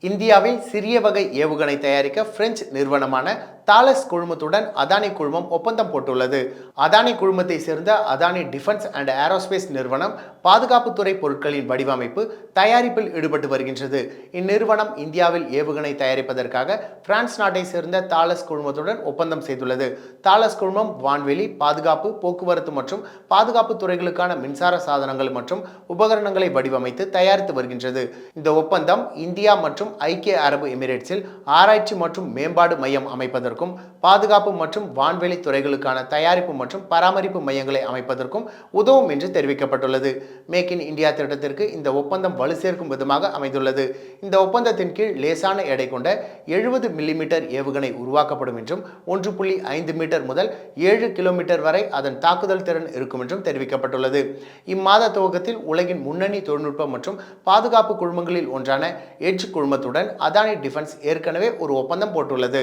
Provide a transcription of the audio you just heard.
இந்தியாவில் சிறிய வகை ஏவுகணை தயாரிக்க பிரெஞ்சு நிறுவனமான தாலஸ் குழுமத்துடன் அதானி குழுமம் ஒப்பந்தம் போட்டுள்ளது. அதானி குழுமத்தை சேர்ந்த அதானி டிஃபென்ஸ் அண்ட் ஏரோஸ்பேஸ் நிறுவனம் பாதுகாப்புத்துறை பொருட்களின் வடிவமைப்பு தயாரிப்பில் ஈடுபட்டு வருகின்றது. இந்நிறுவனம் இந்தியாவில் ஏவுகணை தயாரிப்பதற்காக பிரான்ஸ் நாட்டை சேர்ந்த தாலஸ் குழுமத்துடன் ஒப்பந்தம் செய்துள்ளது. தாலஸ் குழுமம் வான்வெளி பாதுகாப்பு போக்குவரத்து மற்றும் பாதுகாப்பு துறைகளுக்கான மின்சார சாதனங்கள் மற்றும் உபகரணங்களை வடிவமைத்து தயாரித்து வருகின்றது. இந்த ஒப்பந்தம் இந்தியா மற்றும் ஐக்கிய அரபு எமிரேட்ஸில் ஆராய்ச்சி மற்றும் மேம்பாடு மையம் அமைப்பதற்கு அமைப்பதற்கும் பாதுகாப்பு மற்றும் வான்வெளி துறைகளுக்கான தயாரிப்பு மற்றும் பராமரிப்பு மையங்களை அமைப்பதற்கும் உதவும் என்று தெரிவிக்கப்பட்டுள்ளது. மேக் இன் இந்தியா திட்டத்திற்கு இந்த ஒப்பந்தம் வலு சேர்க்கும் விதமாக அமைந்துள்ளது. இந்த ஒப்பந்தத்தின் கீழ் லேசான எடை கொண்ட எழுபது மில்லிமீட்டர் ஏவுகணை உருவாக்கப்படும் என்றும் ஒன்று புள்ளி ஐந்து மீட்டர் முதல் ஏழு கிலோமீட்டர் வரை அதன் தாக்குதல் திறன் இருக்கும் என்றும் தெரிவிக்கப்பட்டுள்ளது. இம்மாத துவக்கத்தில் உலகின் முன்னணி தொழில்நுட்பம் மற்றும் பாதுகாப்பு குழுமங்களில் ஒன்றான எட்ஜ் குழுமத்துடன் அதானி டிஃபென்ஸ் ஏற்கனவே ஒரு ஒப்பந்தம் போட்டுள்ளது.